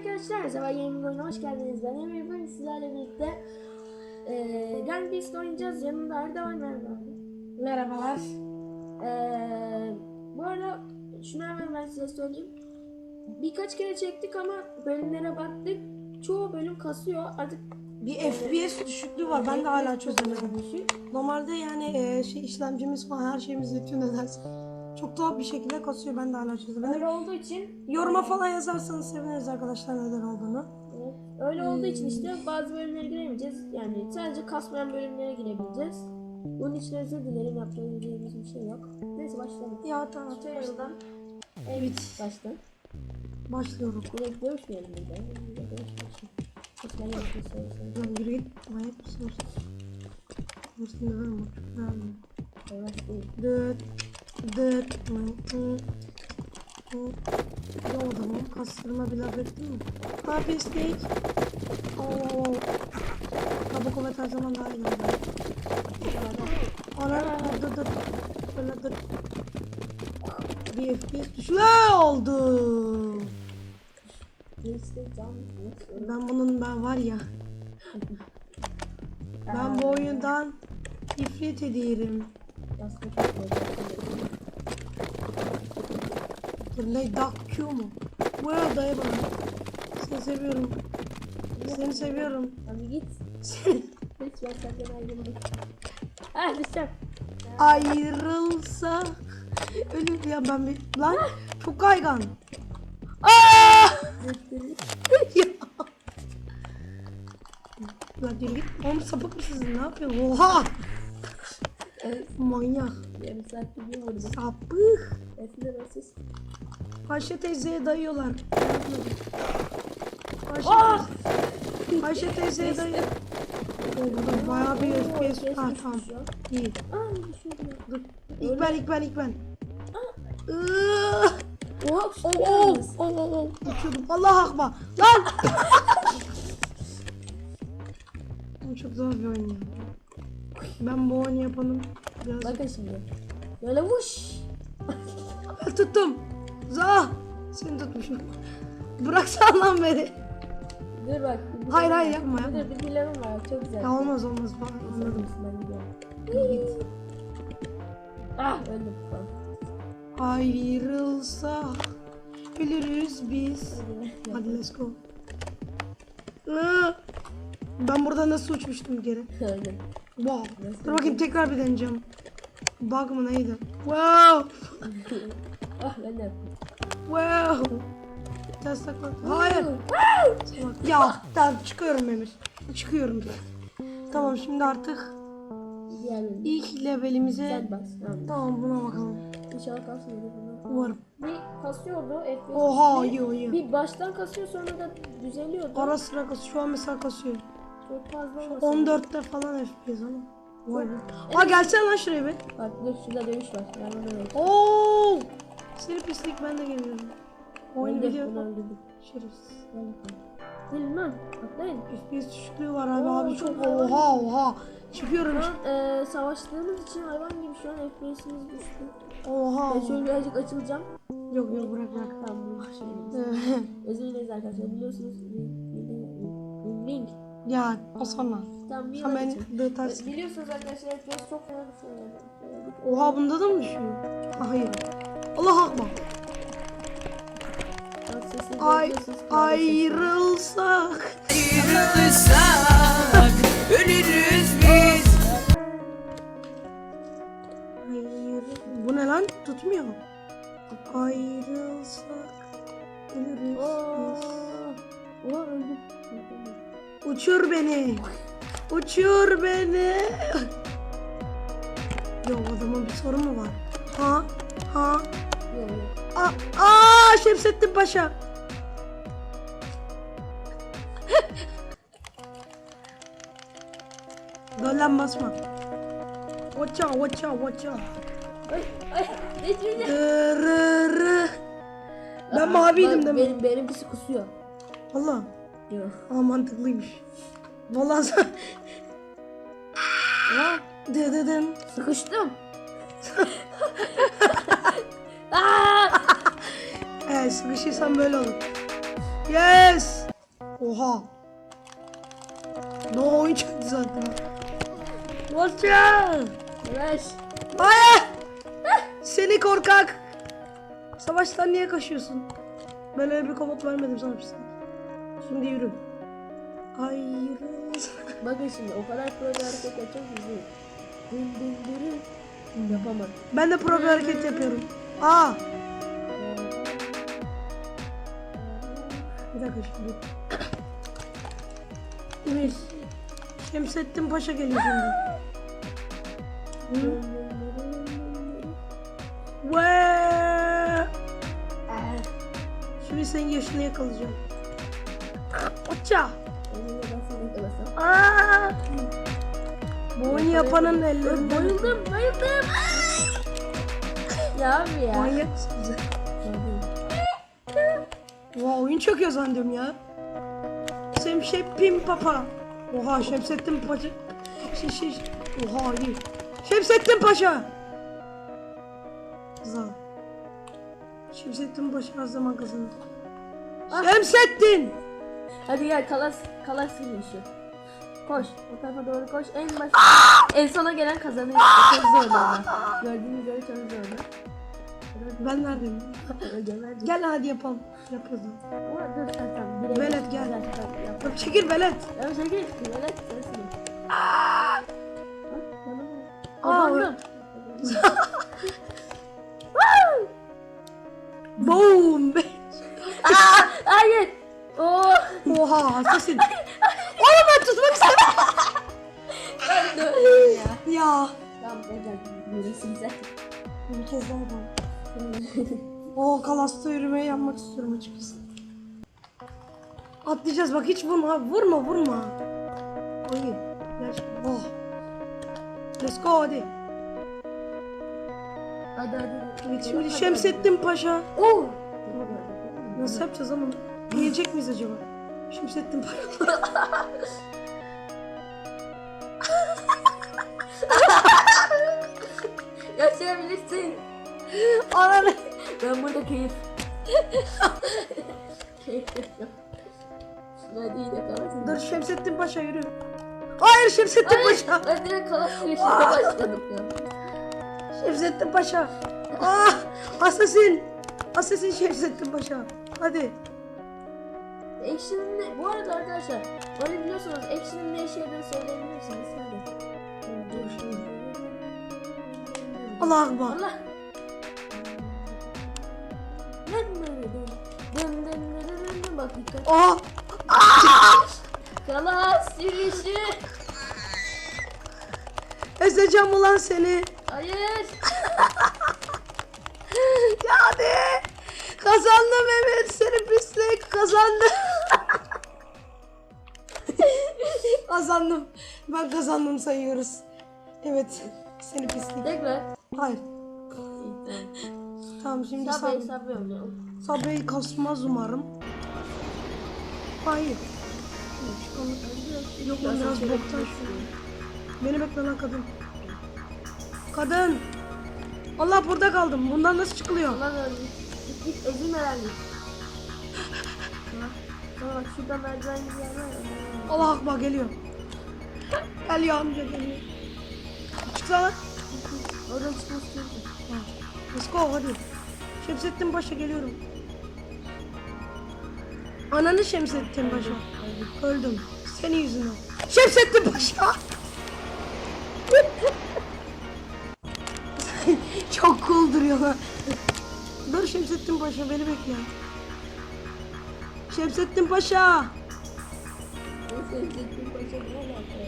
arkadaşlar, Sabah Gaming oyuna hoş geldiniz. Ben Emre bugün sizlerle birlikte eee Grand Beast oynayacağız. Yanımda Arda var, merhaba abi. Merhabalar. Eee bu arada şunu hemen ben size söyleyeyim. Birkaç kere çektik ama bölümlere baktık. Çoğu bölüm kasıyor. Artık Bir FPS düşüklüğü var. Ben de hala çözemedim. Normalde yani e, şey işlemcimiz falan her şeyimiz yetiyor nedense. Çok tuhaf bir şekilde kasıyor. Ben de hala çözemedim. öyle olduğu için Yoruma falan yazarsanız seviniriz arkadaşlar neden olduğunu. evet, öyle olduğu için işte bazı bölümlere giremeyeceğiz. Yani sadece kasmayan bölümlere girebileceğiz. Bunun için özür dilerim yapabileceğimiz bir şey yok. Neyse başlayalım. Ya tamam. Tutorial'dan evet başla. Başlıyorum. Direkt görüşmeyelim burada. Burada görüşmeyelim. Lütfen yapın söylesene. Lan yürü git. Manyak mısın? Burası ne var mı? Nerede? Evet değil. Dıt. Ya adamım kastırma bile mi? Ne yapıyorsun Steak? Oo. Kabuk kuvvet her zaman daha iyi. Ana dur dur. Böyle dur. Bir FPS düşme oldu. Ben bunun ben var ya. Ben bu oyundan ifrit ediyorum. Aslında ne Duck Q mu? Bu arada dayı bana. Seni seviyorum. Seni seviyorum. Abi git. Lütfen senden ayrılma. Ah düşeceğim. Ayrılsa ölür ya ben bir lan çok kaygan. Aa! ya. Lan git. Oğlum sapık mısınız? Ne yapıyorsun? Oha! Evet. Manyak. Yarım saatte bir vurdu. Sapık. Eskiden nasıl? Ayşe teyzeye dayıyorlar. Ayşe, Ah! Ayşe teyzeye dayıyor. Oo, burada bayağı bir FPS. Ha tamam. İyi. Aa düşürdüm. Dur. İlk ben, ilk ben, ilk ben. Iıı. Oha Oo, düşürdüm. oo, oo, oo. Uçuyordum. Allah akbar. Lan! Bu çok zor bir oyun ya. Ben bu oyunu yapanım. Biraz... Bakın şimdi. Böyle vuş. Tuttum. Zah! Seni tutmuşum. Bıraksan lan beni. Dur bak. bir Hayır, planım hayır, yapma, Dur, yapma. Dur bir planım var. Çok güzel. Ya olmaz olmaz. Bak, Anladım. anladım. Ben gidiyorum. Git. Ah öldüm. Tamam. Ayrılsa ölürüz biz. Hadi. Let's go. Iı. Ben burada nasıl uçmuştum geri? Öldüm. Wow. Dur bakayım tekrar bir deneyeceğim. Bug mı neydi? Wow. Ah ben de yaptım. Wow. Ters takla. Hayır. Ya tamam çıkıyorum Emir. Çıkıyorum. Tamam şimdi artık Diğerlerini. ilk levelimize Sen bas. Tamam. tamam buna bakalım. İnşallah kalsın. Umarım. Bir kasıyordu FPS. Oha iyi iyi. bir baştan kasıyor sonra da düzeliyordu. Ara sıra kasıyor. Şu an mesela kasıyor. Çok fazla olmasın. 14'te falan FPS ama. Vay be. Aa gelsene lan şuraya bir. Bak dur şurada dövüş var. Ben öldürdüm. Oo! Seni pislik ben de geliyorum. Bunu öldürdüm. Şerefsiz. Ben. Gelin lan. Atlayın. FPS düşüklüğü var abi Oo, abi çok oha oha. Çıkıyorum. An e, savaştığımız için hayvan gibi şu an FPS'imiz düştü. Oha. Ben şöyle birazcık açılacağım. Yok yok bırak bırak. Tamam bu şeyimiz. Özür dileriz arkadaşlar. Biliyorsunuz. Ring. ya o sonra. Tamam Sen ben de ters. Biliyorsunuz arkadaşlar FPS çok fena düşüyor. Oha bunda da mı düşüyor? Ha, hayır. Allah akbar. Ay ayrılsak. Ayrılırsak ölürüz biz. Hayır. Bu ne lan? Tutmuyor. Ayrılsak. Ölürüz biz. Öldüm. Uçur beni. Uçur beni. Yo adamın bir sorun mu var? Ha? Ha? Aa, aa Şemsettin Paşa. Golden basma. Watch out, watch out, watch out. Ay ay. Dırırı. Ben maviydim değil mi? Benim, benimkisi kusuyor. Valla. Yok. Aa mantıklıymış. Valla sen... Dıdıdın. sıkıştım. Sıkışırsan böyle olur. Yes. Oha. No oyun çıktı zaten. Watch out. Yavaş. Hayır. Seni korkak. Savaştan niye kaçıyorsun? Ben öyle bir komut vermedim sana pis. Şimdi yürü. Ayrıl. Bakın şimdi o kadar pro bir hareket ki dırı. Yapamam. Ben de pro bir hareket yapıyorum. Aa. Bir dakika şimdi. Evet. Şemsettin Paşa geliyor şimdi. Ve Şimdi senin yaşını yakalayacağım. Oça. Aa! Bu oyunu yapanın ellerinden. Bayıldım, bayıldım. ya abi ya. Manyak sen? Oha oyun çöküyor zannediyorum ya. Şemşepim Papa. Oha Şemsettin Paşa. Şey, şey, oha iyi. Şemsettin Paşa. Güzel. Şemsettin Paşa her zaman kazanır. Şemsettin. Hadi gel kalas kalas finişi. Koş. O tarafa doğru koş. En baş en sona gelen kazanıyor. Çok zor ama. Gördüğünüz üzere çok zor. Ben neredeyim? Gel hadi yapalım. Birebir. Velet, gel. Yap. Çekil velet. Ya gel. Velet sensin. Aa, Kazandım. Boom. Aa, hayır. Oo. Oha hassasın. Oğlum ben tutmak istedim. Ben de öyleyim ya. Ya. Tamam gel Yürüsün sen. Bir kez daha. O kalasta yürümeyi yapmak istiyorum açıkçası. Atlayacağız bak hiç vurma. Vurma vurma. Oy. Oh. Let's go hadi. Hadi hadi. Evet şimdi Şemsettin Paşa. Oo. Nasıl yapacağız ama? Yiyecek miyiz acaba? Şemsettin Paşa. Yaşayabilirsin. Ananı. Ben burada keyif. keyif yapıyorum. Kalasın. Dur Şemsettin Paşa yürü. Hayır Şemsettin Hayır, Paşa. ben direkt kalas finişine başladım ya. Şemsettin Paşa. Ah! Asasin. Asasin Şemsettin Paşa. Hadi. Action'ın ne? Bu arada arkadaşlar, böyle biliyorsunuz Action'ın ne işe yaradığını söyleyebilirsiniz. Hadi. Dur şimdi. Allah akbar. Allah. Dın dın dın dın dın dın dın dın bak dikkat. Aa! Kalas yürüyüşü. Ezeceğim ulan seni. Hayır. Ya hadi. Kazandım evet. Senin pislik kazandım. kazandım. Ben kazandım sayıyoruz. Evet. Seni pislik. Tekrar. Hayır. Tamam şimdi sabıyorum ya. Sabreyi kasmaz umarım. Hayır. Yok lan biraz boktan. Beni bekle lan kadın. Kadın. Allah burada kaldım. Bundan nasıl çıkılıyor? Razı olsun. Git git herhalde. Sonra bak şurada merdiven gibi yer var ya. Allah akbar geliyor. Geliyor amca geliyor. Çıksana. Ha, Let's go hadi. Şemsettin Paşa geliyorum. Ananı Şemsettin Paşa. Öldüm. Senin yüzünden. Şemsettin Paşa. Çok cool duruyorlar. Dur Şemsettin Paşa beni bekle. Şemsettin Paşa. Neyse Zeytin Paşa ne!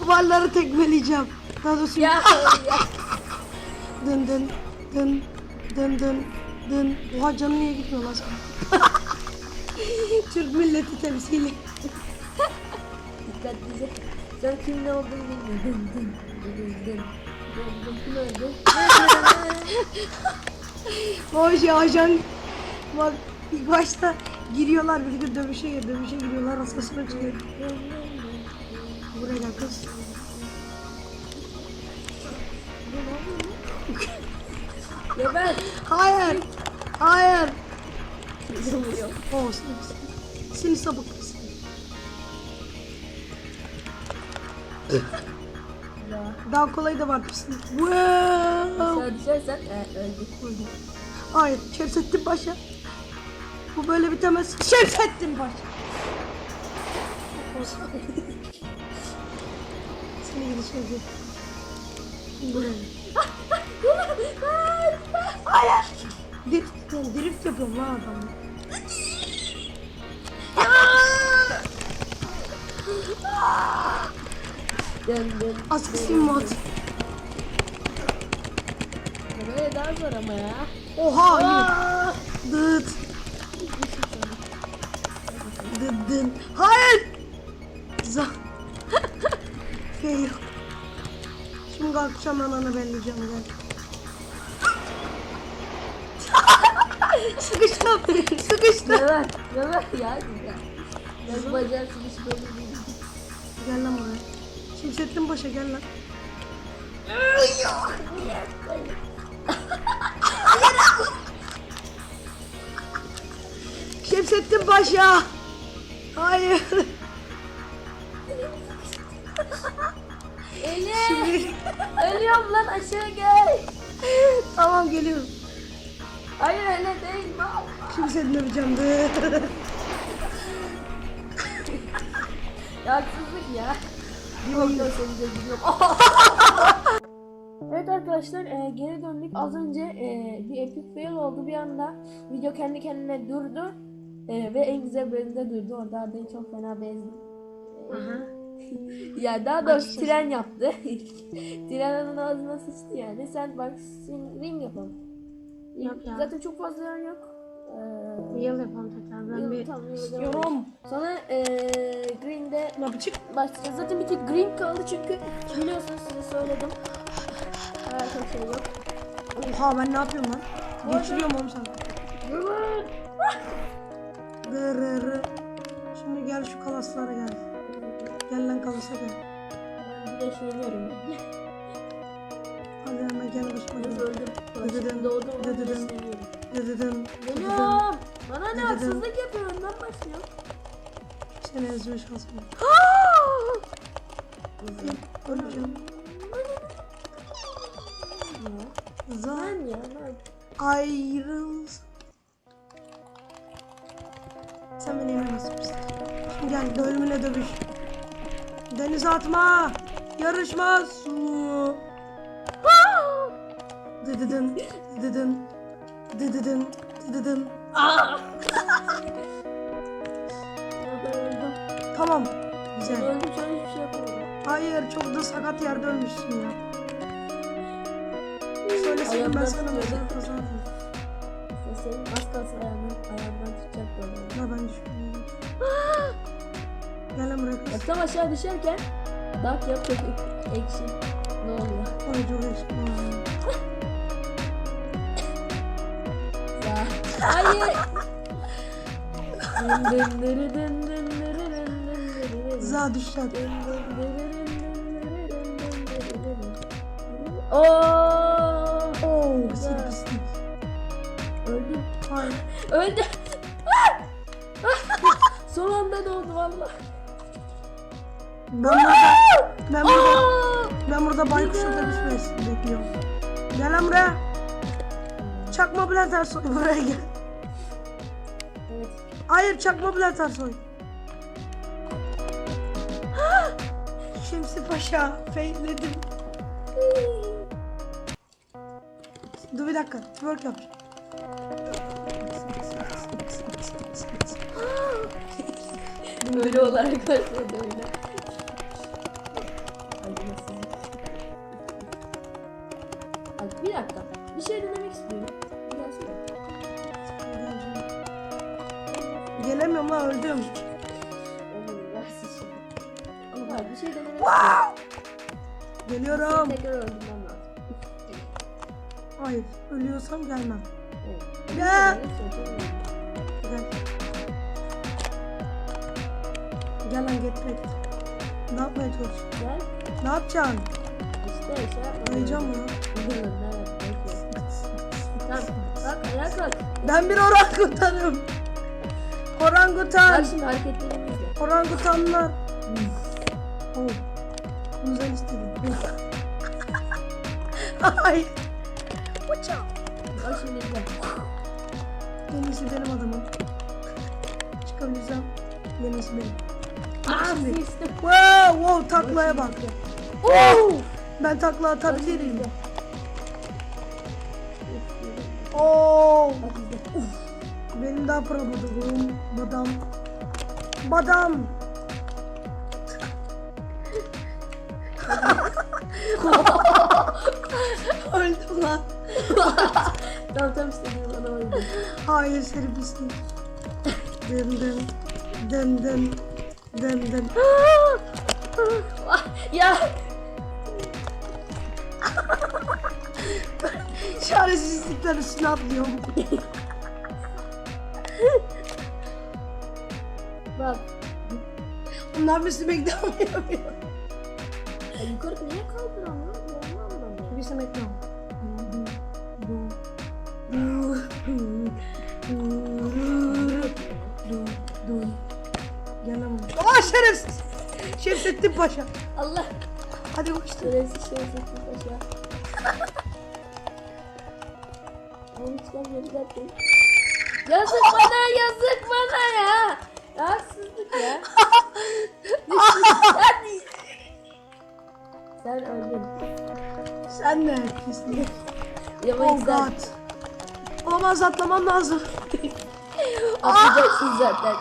Duvarları tekmeleyeceğim. Daha doğrusu Ya ya. dın dın dın dın dın dın. Oha canı niye gitmiyor lan? Türk milleti temsili. Dikkatlice. Sen kim ne olduğunu bilmiyorsun. Dın dın dın dın. Dın? O şey ajan bak ilk başta giriyorlar birlikte dövüşe dövüşe giriyorlar asasına çıkıyor. Buraya gel kız. Ben Hayır. Hayır. Oo seni. Ya. Daha kolay da var mısın? Wow. Aşağı düşersen e, öldük. Hayır, Şemsettin Paşa. Bu böyle bitemez. Şemsettin Paşa. Seni gidi Şemsettin. Buraya. Hayır. Drift, yapıyorum, drift yapıyorum lan adamı. Dön dön. Assassin mod. Böyle daha zor ama ya. Oha! Dıt. Dın. Hayır. Za. Fail. Şimdi kalkacağım ananı belleyeceğim gel. Sıkıştım. Sıkıştım. Neler? Neler ya? Hiç belli değil. Gel lan buraya. Şimşettin Paşa gel lan. Şemsettin Paşa. Hayır. Elif! Şimdi... Ölüyorum lan aşağı gel. tamam geliyorum. Hayır öyle değil bak. Şimdi seni öpeceğim. Dı. Ya haksızlık ya. Bir bakıyor seni de gidiyorum. evet arkadaşlar e, geri döndük. Az önce e, bir epic fail oldu bir anda. Video kendi kendine durdu. E, ve en güzel bölümde durdu. Orada Arda'yı çok fena bezdim. Aha. Ya daha doğrusu Açacağız. tren yaptı. tren onun ağzına sıçtı yani. Sen bak ring yapalım. Yap ya. Zaten çok fazla yer yok. Ee, Yıl yapalım tekrar. Ben bir tamam, istiyorum. Sonra ee, Green'de Ne yapacak? başlayacağız. Zaten bir tek Green kaldı çünkü biliyorsunuz size söyledim. Harika şey yok. Oha ben ne yapıyorum lan? Geçiriyorum oğlum sana. Dırırı. Şimdi gel şu kalaslara gel. Gel lan kalasa gel. Ben bir de şey diyorum. Hadi hemen gel başıma gel. öldüm. Dıdıdın, Doğdum. dıdıdın. Dıdıdın. Geliyorum. Bana ne haksızlık yapıyor önden başlıyor. Seni ezme şansım. Öleceğim. Zan Ben gel ölümüne dövüş. Denize atma. Yarışma su. Dıdıdın, dıdıdın, dıdıdın, dıdıdın. Öldüm. Tamam. Güzel. Öldüm an hiçbir şey yapamadım. Hayır çok da sakat yerde ölmüşsün ya. Söyleseydin ben sana tutuyordu. mesela kazandım. Senin az kalsın ayağından, ayağından Gel lan buraya kız. Bak tam aşağı düşerken Dark yap çok ek- ekşi. Ne oluyor? Ay çok. Ya. Hayır. Za dın. Oo! Oo seni pislik. Öldüm. Hayır. Öldüm. Son anda doğdu valla. Ben burada, ben burada, ben burada baykuş otobüs bekliyorum. Gel lan buraya. Çakma Bülent Ersoy buraya gel. Evet. Hayır çakma Bülent Ersoy. Şemsi Paşa failledim. Dur bir dakika twerk yapacağım. Öyle olarak başladı öyle. Gelemiyorum lan öldüm. Ama bir şey denemek Wow! Geliyorum. Tekrar öldürmem lazım. Hayır ölüyorsam gelmem. Evet. Ya! Öldürmem. Gel. Gel lan getirek. Ne yapmaya çalışıyorsun? Gel. Ne yapacaksın? İşte şey evet, bekle. Tamam. Bak ayağa kalk. Ben bir oran kurtarım. Orangutan. Bak şimdi hareketlerimi izle. Orangutanlar. Oh. Güzel istedim. Hayır. Uçak. Bak şimdi izle. En iyisi benim adamım. Çıkabilsem en iyisi benim. Sıçtım. Wow, wow taklaya bak. Oo! Ben takla atabilirim. İzle. Uf. Benim daha pro badam. Badam. Badam. Öldüm lan. Tamam tamam istediğim bana oydu. Hayır seni pislik. Dım dım. Dım dım. Dım dım. ya Çaresizlikler üstüne atlıyorum. Devam yapıyor. Ya yukarı niye kaldıramıyor? Ben anlamadım. Aa şerefsiz. Şemsettin Paşa. Allah. Hadi koştur. Şerefsiz şerefsiz paşa. Onu çıkarmıyor dakika. Yazık bana yazık bana ya. Haksızlık ya. Sen öldün. Sen de pislik. Yaman Oh god. Olamaz atlamam lazım. Atlayacaksın zaten.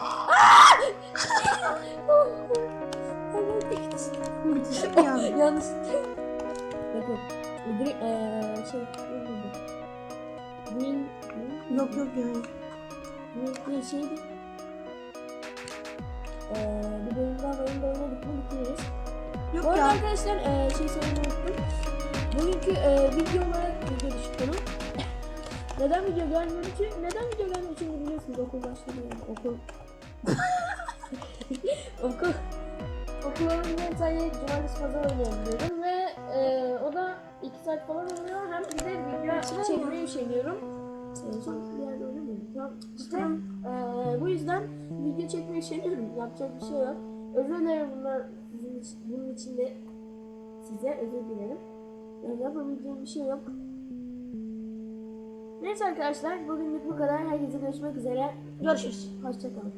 Bitişik mi yani? Yanlış. Bakın. Green, eee şey. ne? Green. Yok yok ya. Green diye şeydi. Eee bir bölüm daha oyunda oynadık mı bitiririz. Bu Yok arada ya. arkadaşlar eee şey söylemeyi unuttum. Bugünkü eee video olarak video düşük. Neden video gelmiyor ki? Neden video gelmiyor çünkü biliyorsunuz okul başladı yani okul. okul. Okul oynayan sadece cumartesi pazar oynayabiliyorum ve eee o da 2 saat falan oluyor. Hem bir de video çekmeyi üşeniyorum. Eee son bir yerde. İşte eee, bu yüzden video çekmeyi üşeniyorum. Yapacak bir şey yok. Özür dilerim bunlar sizin için, bunun için de size özür dilerim. Yani yapabileceğim bir şey yok. Neyse arkadaşlar bugünlük bu kadar. Herkese görüşmek üzere. Görüşürüz. Hoşçakalın.